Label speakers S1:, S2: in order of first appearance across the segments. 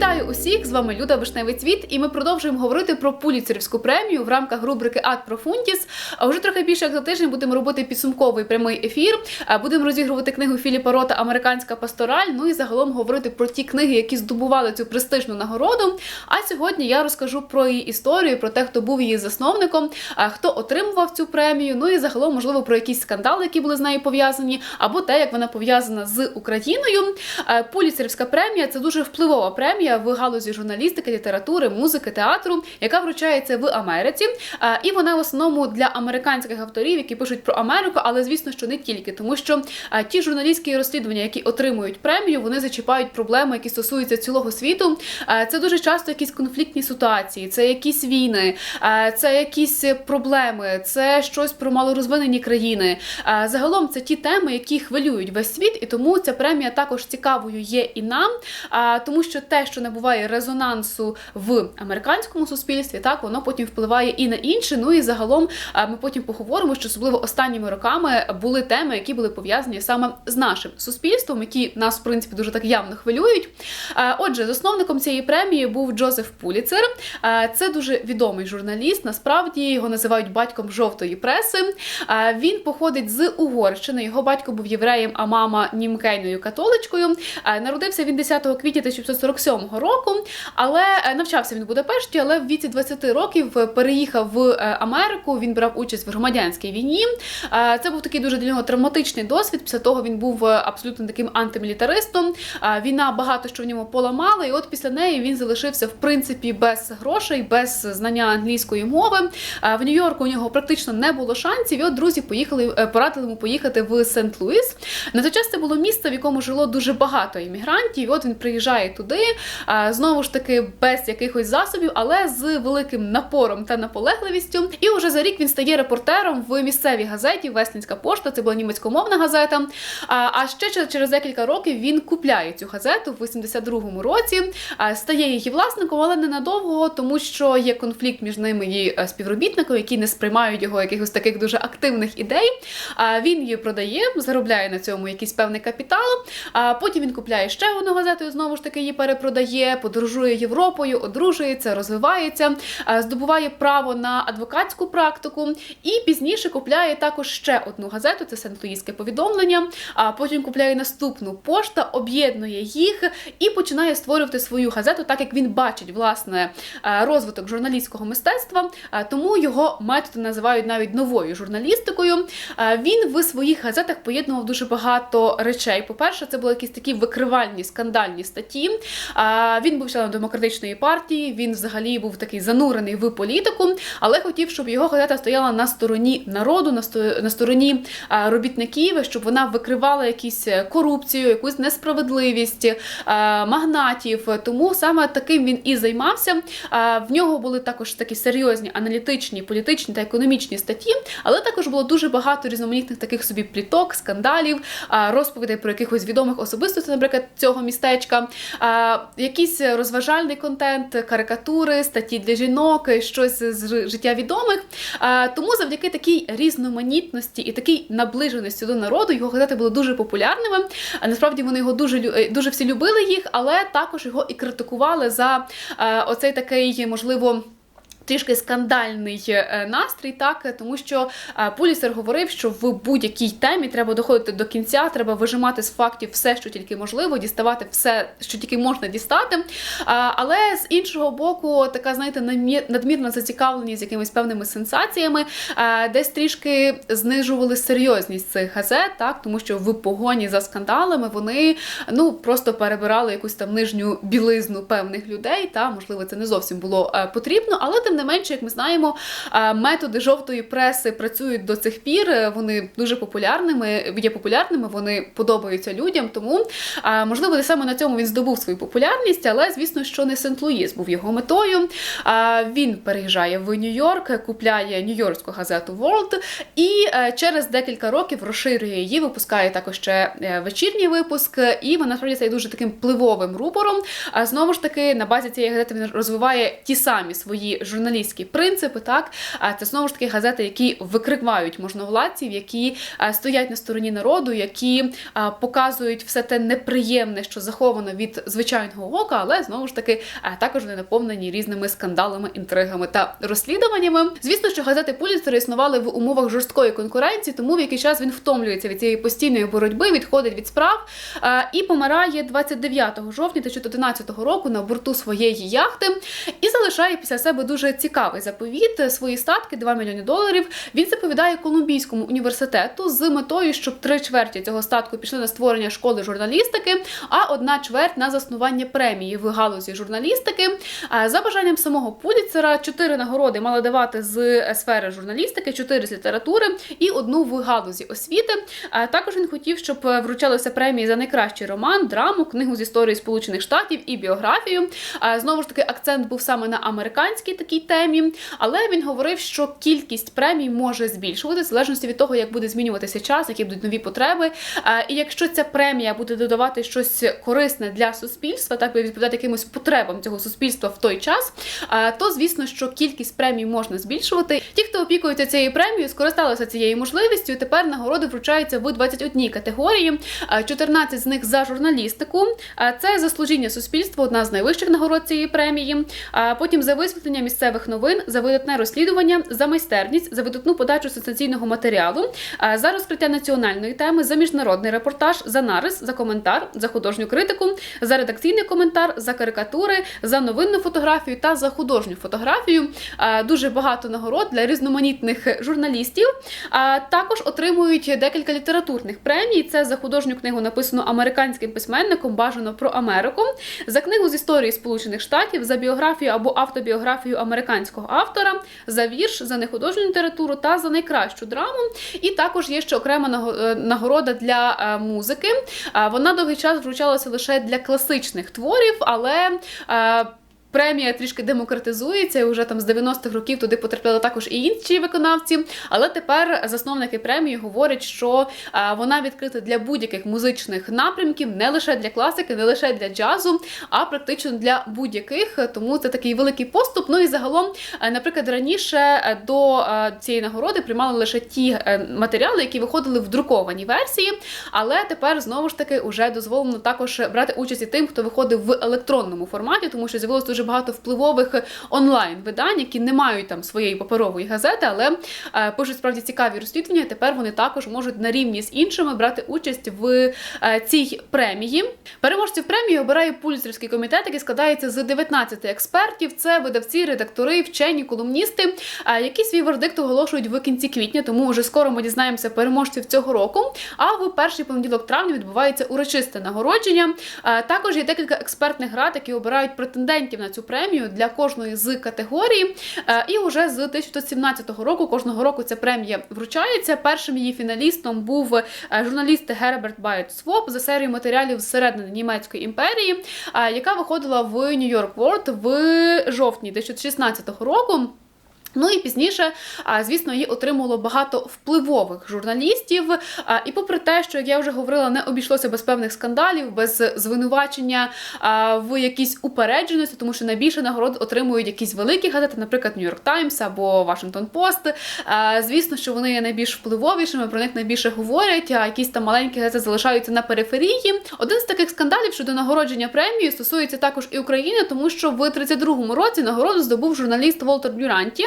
S1: Вітаю усіх! З вами Люда Вишневий Цвіт, і ми продовжуємо говорити про Пуліцерівську премію в рамках рубрики Ад Профундіс. А вже трохи більше як за тиждень будемо робити підсумковий прямий ефір. Будемо розігрувати книгу Філіпа Рота Американська пастораль. Ну і загалом говорити про ті книги, які здобували цю престижну нагороду. А сьогодні я розкажу про її історію, про те, хто був її засновником, хто отримував цю премію. Ну і загалом, можливо, про якісь скандали, які були з нею пов'язані, або те, як вона пов'язана з Україною. Пуліцерівська премія це дуже впливова премія в галузі журналістики, літератури, музики, театру, яка вручається в Америці. І вона в основному для американських авторів, які пишуть про Америку, але звісно, що не тільки, тому що ті журналістські розслідування, які отримують премію, вони зачіпають проблеми, які стосуються цілого світу. Це дуже часто якісь конфліктні ситуації, це якісь війни, це якісь проблеми, це щось про малорозвинені країни. Загалом це ті теми, які хвилюють весь світ, і тому ця премія також цікавою є і нам, тому що те, що набуває резонансу в американському суспільстві, так воно потім впливає і на інше. Ну і загалом ми потім поговоримо, що особливо останніми роками були теми, які були пов'язані саме з нашим суспільством, які нас в принципі дуже так явно хвилюють. Отже, засновником цієї премії був Джозеф Пуліцер. Це дуже відомий журналіст. Насправді його називають батьком жовтої преси. Він походить з Угорщини. Його батько був євреєм, а мама німкейною католичкою. Народився він 10 квітня 1947 року, але е, навчався він в Будапешті, але в віці 20 років е, переїхав в е, Америку. Він брав участь в громадянській війні. Це був такий дуже для нього травматичний досвід. Після того він був абсолютно таким антимілітаристом. Війна багато що в ньому поламала, і от після неї він залишився в принципі без грошей, без знання англійської мови. В Нью-Йорку у нього практично не було шансів. І от друзі поїхали, порадили йому поїхати в Сент-Луіс. На той час це було місто, в якому жило дуже багато іммігрантів. І от він приїжджає туди, знову ж таки без якихось засобів, але з великим напором та наполегливістю. І уже за рік він стає репортером в місцевій газеті Веслінська пошта. Це була німецькомовна газета. А, ще через- декілька років він купляє цю газету в 82-му році, стає її власником, але ненадовго, тому що є конфлікт між ними і е, співробітником, які не сприймають його якихось таких дуже активних ідей. Він її продає, заробляє на цьому якийсь певний капітал. А потім він купляє ще одну газету і знову ж таки її перепродає, подорожує Європою, одружується, розвивається, здобуває право на адвокатську практику. І пізніше купляє також ще одну газету, це Сент-Луїське повідомлення. А потім купляє наступну пошта, об'єднує їх і починає створювати свою газету, так як він бачить власне е, розвиток журналістського мистецтва. Е, Тому його методи називають навіть новою журналістикою. Е, Він в своїх газетах поєднував дуже багато речей. По-перше, це були якісь такі викривальні скандальні статті. Е, Він був членом демократичної партії. Він взагалі був такий занурений в політику, але хотів, щоб його газета стояла на стороні народу, на сто- на стороні е, робітників, щоб вона викривала якісь е, корупцію, якусь несправедливість магнатів. Тому саме таким він і займався. В нього були також такі серйозні аналітичні, політичні та економічні статті, але також було дуже багато різноманітних таких собі пліток, скандалів, розповідей про якихось відомих особистостей, наприклад, цього містечка, якийсь розважальний контент, карикатури, статті для жінок, щось з життя відомих. Е, Тому завдяки такій різноманітності і такій наближеності до народу його газети були дуже популярними. Насправді вони його дуже е, дуже всі любили їх, але також його і критикували за е, оцей такий, можливо. Трішки скандальний е, настрій, так тому що е, Пулісер говорив, що в будь-якій темі треба доходити до кінця, треба вижимати з фактів все, що тільки можливо, діставати все, що тільки можна дістати. Але з іншого боку, така знаєте, надмірна зацікавленість якимись певними сенсаціями, е, десь трішки знижували серйозність цих газет, так тому що в погоні за скандалами вони ну просто перебирали якусь там нижню білизну певних людей. Та можливо, це не зовсім було е, потрібно, але тим не менше, як ми знаємо, е, методи жовтої преси працюють до цих пір. е, Вони дуже популярними, є популярними, вони подобаються людям. Тому е, можливо, не саме на цьому він здобув свою популярність, але звісно, що не Сент-Луїс був його метою. Він переїжджає в Нью-Йорк, купляє нью-йоркську газету World і через декілька років розширює її, випускає також ще вечірній випуск, і вона насправді стає дуже таким впливовим рупором. А знову ж таки, на базі цієї газети він розвиває ті самі свої журналістські журналістські принципи. Так, це знову ж таки газети, які викривають можновладців, які стоять на стороні народу, які показують все те неприємне, що заховано від звичайного ока, але знову ж таки також вони наповнені різними скандалами, інтригами та розслідуваннями. Звісно, що газети Пуліцера існували в умовах жорсткої конкуренції, тому в який час він втомлюється від цієї постійної боротьби, відходить від справ і помирає 29 жовтня 2011 року на борту своєї яхти і залишає після себе дуже цікавий заповіт. Свої статки 2 мільйони доларів. Він заповідає Колумбійському університету з метою, щоб три чверті цього статку пішли на створення школи журналістики, а одна чверть на заснування премії в галузі журналістики. За бажанням самого Пуліцера чотири нагороди мали давати з сфери журналістики, чотири з літератури і одну в галузі освіти. Також він хотів, щоб вручалися премії за найкращий роман, драму, книгу з історії Сполучених Штатів і біографію. Знову ж таки, акцент був саме на американській такій темі, але він говорив, що кількість премій може збільшуватися в залежності від того, як буде змінюватися час, які будуть нові потреби. І якщо ця премія буде додавати щось корисне для суспільства, так би відповідати якимось потребам цього суспільства в той час, то звісно, що кількість премій можна збільшувати. Ті, хто опікується цією премією, скористалися цією можливістю. Тепер нагороди вручаються в 21 категорії. 14 з них за журналістику. Це заслужіння суспільства, одна з найвищих нагород цієї премії. Потім за висвітлення місцевих новин, за видатне розслідування, за майстерність, за видатну подачу сенсаційного матеріалу, за розкриття національної теми, за міжнародний репортаж, за нарис, за коментар, за художню критику, за редакційний коментар, за карикатури, за новинну фотографію та за художню фотографію. Дуже багато нагород для різноманітних журналістів. Також отримують декілька літературних премій. Це за художню книгу написану американським письменником Бажано про Америку, за книгу з історії Сполучених Штатів, за біографію або автобіографію американського автора, за вірш, за нехудожню літературу та за найкращу драму. І також є ще окрема е, нагорода для е, музики. Вона довгий час вручалася лише для класичних творів, але. Е, Премія трішки демократизується, і вже там з 90-х років туди потрапляли також і інші виконавці. Але тепер засновники премії говорять, що вона відкрита для будь-яких музичних напрямків, не лише для класики, не лише для джазу, а практично для будь-яких. Тому це такий великий поступ. Ну і загалом, е, наприклад, раніше е, до е, цієї нагороди приймали лише ті е, матеріали, які виходили в друкованій версії. Але тепер знову ж таки вже дозволено також брати участь і тим, хто виходив в електронному форматі, тому що з'явилось дуже багато впливових онлайн видань, які не мають там своєї паперової газети, але е, пишуть справді цікаві розслідування. Тепер вони також можуть на рівні з іншими брати участь в е, цій премії. Переможців премії обирає пульцерський комітет, який складається з 19 експертів. Це видавці, редактори, вчені, колумністи, е, які свій вердикт оголошують в кінці квітня. Тому вже скоро ми дізнаємося переможців цього року. А в перший понеділок травня відбувається урочисте нагородження. Е, Також є декілька експертних рад, які обирають претендентів на цю премію для кожної з категорій. Е, І вже з 1917 року кожного року ця премія вручається. Першим її фіналістом був е, журналіст Герберт Байт Своп за серію матеріалів зсередини німецької імперії, е, яка виходила в New York World в жовтні 2016 року. Ну і пізніше, звісно, її отримало багато впливових журналістів. І попри те, що як я вже говорила, не обійшлося без певних скандалів, без звинувачення в якійсь упередженості, тому що найбільше нагород отримують якісь великі газети, наприклад, York Times або Washington Post. Звісно, що вони є найбільш впливовішими, про них найбільше говорять, а якісь там маленькі газети залишаються на периферії. Один з таких скандалів щодо нагородження премією стосується також і України, тому що в 32-му році нагороду здобув журналіст Волтер Дюранті.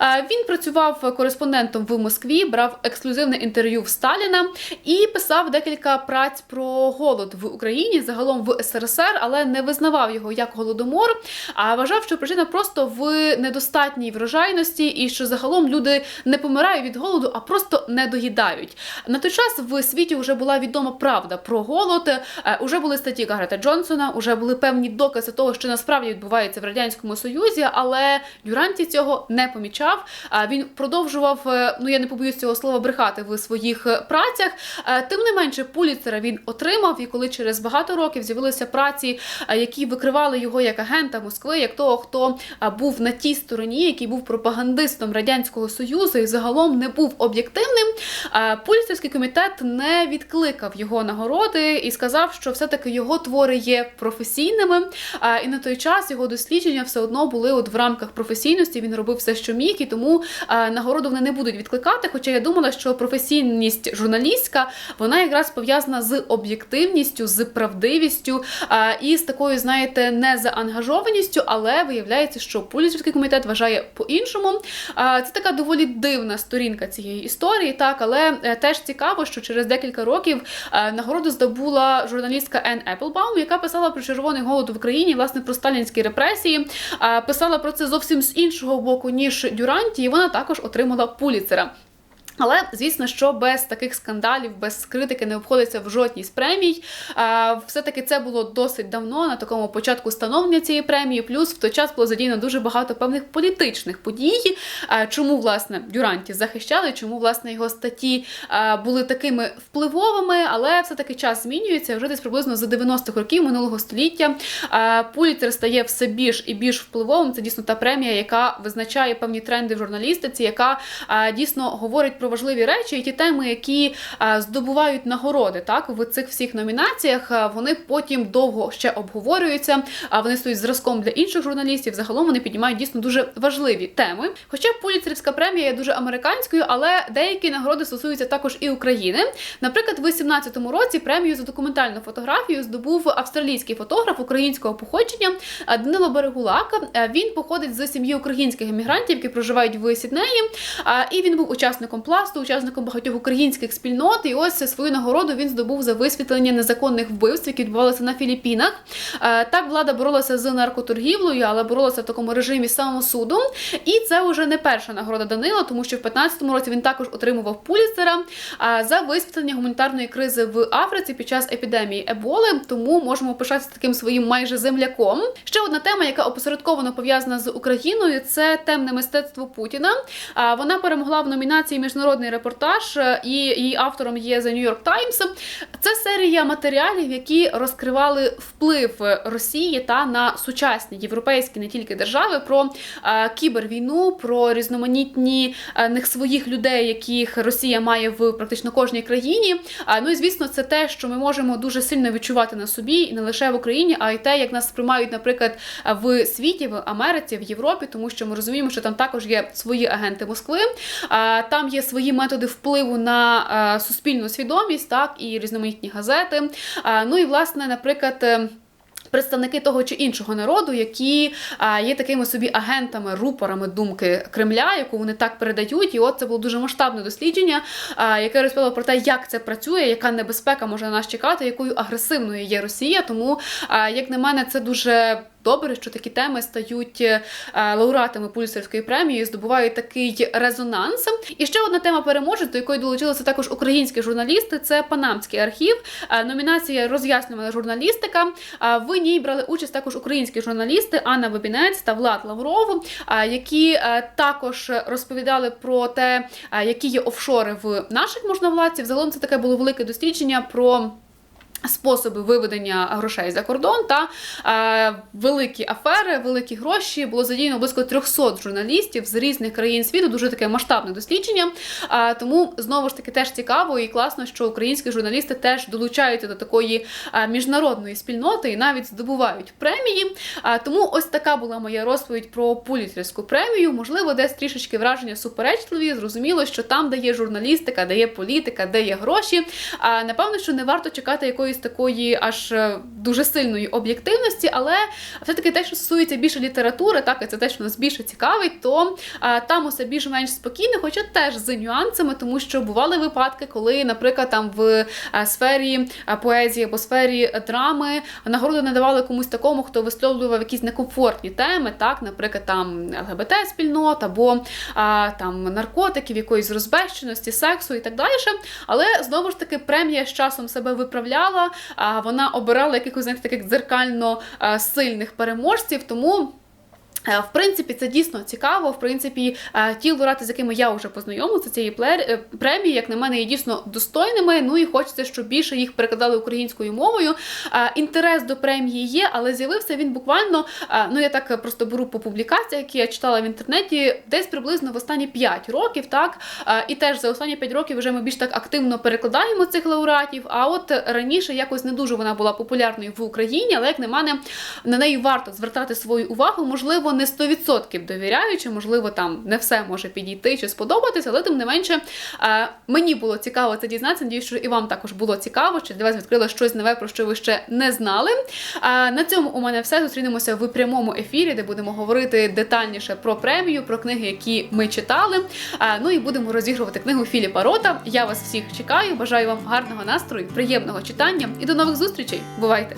S1: Е, Він працював кореспондентом в Москві, брав ексклюзивне інтерв'ю в Сталіна і писав декілька праць про голод в Україні, загалом в СРСР, але не визнавав його як голодомор, а вважав, що причина просто в недостатній врожайності і що загалом люди не помирають від голоду, а просто не доїдають. На той час в світі вже була відома правда про голод. е, Уже були статті Гаррета Джонсона, уже були певні докази того, що насправді відбувається в радянському союзі, але Дюранті цього не помічав. Він продовжував, е, ну я не побоюсь цього слова, брехати в своїх е, працях. Е, Тим не менше, Пуліцера він отримав, і коли через багато років з'явилися праці, які викривали його як агента Москви, як того, хто був на тій стороні, який був пропагандистом радянського союзу і загалом не був об'єктивним. Пуліцерський комітет не відкликав його нагороди і сказав, що все-таки його твори є професійними. І на той час його дослідження все одно були от в рамках професійності. Він робив все, що міг, і тому а, нагороду вони не будуть відкликати. Хоча я думала, що професійність журналістська вона якраз пов'язана з об'єктивністю, з правдивістю а, і з такою, знаєте, незаангажованістю, але виявляється, що Пуліцерський комітет вважає по-іншому. А, Це така доволі дивна сторінка цієї історії, так, але е, теж цікаво, що через декілька років е, нагороду здобула журналістка Ен Еплбаум, яка писала про червоний голод в Україні, власне, про сталінські репресії. Е, Писала про це зовсім з іншого боку, ніж Дюранті, і вона також отримала Пуліцера. Але звісно, що без таких скандалів, без критики не обходиться в жодній з премій. Все-таки це було досить давно на такому початку становлення цієї премії. Плюс в той час було задіяно дуже багато певних політичних подій. Чому власне Дюранті захищали, чому власне його статті були такими впливовими, але все-таки час змінюється. Вже десь приблизно з 90-х років минулого століття Пулітер стає все більш і більш впливовим. Це дійсно та премія, яка визначає певні тренди в журналістиці, яка дійсно говорить про важливі речі, і ті теми, які здобувають нагороди, так в цих всіх номінаціях, вони потім довго ще обговорюються. А вони стають зразком для інших журналістів. Загалом вони піднімають дійсно дуже важливі теми. Хоча Пуліцерівська премія є дуже американською, але деякі нагороди стосуються також і України. Наприклад, в 18-му році премію за документальну фотографію здобув австралійський фотограф українського походження а, Данило Берегулак. А, Він походить з сім'ї українських емігрантів, які проживають в Сіднеї. І він був учасником пласту, учасником багатьох українських спільнот. І ось свою нагороду він здобув за висвітлення незаконних вбивств, які відбувалися на Філіппінах. Так влада боролася з наркоторгівлею, але боролася в такому режимі самосуду. І це вже не перша нагорода Данила, тому що в 15-му році він також отримував Пуліцера за висвітлення гуманітарної кризи в Африці під час епідемії Еболи. Тому можемо пишатися таким своїм майже земляком. Ще одна тема, яка опосередковано пов'язана з Україною, це темне мистецтво Путіна. Вона перемогла в номінації Міжнародний репортаж, е, і її автором є The New York Times. Це серія матеріалів, які розкривали вплив Росії та на сучасні європейські не тільки держави про е, кібервійну, про різноманітні е, них своїх людей, яких Росія має в практично кожній країні. Ну і звісно, це те, що ми можемо дуже сильно відчувати на собі, і не лише в Україні, а й те, як нас сприймають, наприклад, в світі, в Америці, в Європі, тому що ми розуміємо, що там також є свої агенти Москви, там є свої методи впливу на а, суспільну свідомість, так і різноманітні газети. А, Ну і власне, наприклад. е, Представники того чи іншого народу, які є такими собі агентами, рупорами думки Кремля, яку вони так передають. І от це було дуже масштабне дослідження, яке розповіло про те, як це працює, яка небезпека може на нас чекати, якою агресивною є Росія. Тому, як на мене, це дуже. Добре, що такі теми стають е, лауреатами Пуліцерської премії, здобувають такий резонанс. І ще одна тема переможець, до якої долучилися також українські журналісти. Це Панамський архів. Е, Номінація роз'яснювана журналістика. Е, В ній брали участь також українські журналісти Анна Бабінець та Влад Лавров, які також розповідали про те, які є офшори в наших можновладців. Загалом це таке було велике дослідження про. Способи виведення грошей за кордон та е, великі афери, великі гроші було задіяно близько 300 журналістів з різних країн світу. Дуже таке масштабне дослідження. Е, тому знову ж таки теж цікаво і класно, що українські журналісти теж долучаються до такої е, міжнародної спільноти і навіть здобувають премії. Е, тому ось така була моя розповідь про Пуліцерську премію. Можливо, десь трішечки враження суперечливі. Зрозуміло, що там, де є журналістика, де є політика, де є гроші. Е, напевно, що не варто чекати якоїсь такої аж е, дуже сильної об'єктивності, але все-таки те, що стосується більше літератури, так і це те, що нас більше цікавить, то а, там усе більш-менш спокійно, хоча теж з нюансами, тому що бували випадки, коли, наприклад, там в а, сфері поезії або сфері драми нагороду не давали комусь такому, хто висловлював якісь некомфортні теми, так, наприклад, там ЛГБТ-спільнот або а, там наркотиків, якоїсь розбещеності, сексу і так далі. Але знову ж таки премія з часом себе виправляла а вона обирала якихось знаєте, таких дзеркально сильних переможців. Тому Е, В принципі, це дійсно цікаво. В принципі, е, ті лауреати, з якими я вже познайомилася, цієї е, премії, як на мене, є дійсно достойними. Ну і хочеться, щоб більше їх перекладали українською мовою. Е, Інтерес до премії є, але з'явився він буквально. е, Ну я так просто беру по публікаціях, які я читала в інтернеті, десь приблизно в останні 5 років. Так Е, і теж за останні 5 років вже ми більш так активно перекладаємо цих лауреатів. А от раніше якось не дуже вона була популярною в Україні, але як на мене, на неї варто звертати свою увагу. Можливо, не 100% довіряючи, можливо, там не все може підійти чи сподобатися, але тим не менше е, мені було цікаво це дізнатися. Надіюсь, що і вам також було цікаво, чи для вас відкрило щось нове, про що ви ще не знали. Е, На цьому у мене все. Зустрінемося в прямому ефірі, де будемо говорити детальніше про премію, про книги, які ми читали. Е, Ну і будемо розігрувати книгу Філіпа Рота. Я вас всіх чекаю. Бажаю вам гарного настрою, приємного читання і до нових зустрічей. Бувайте!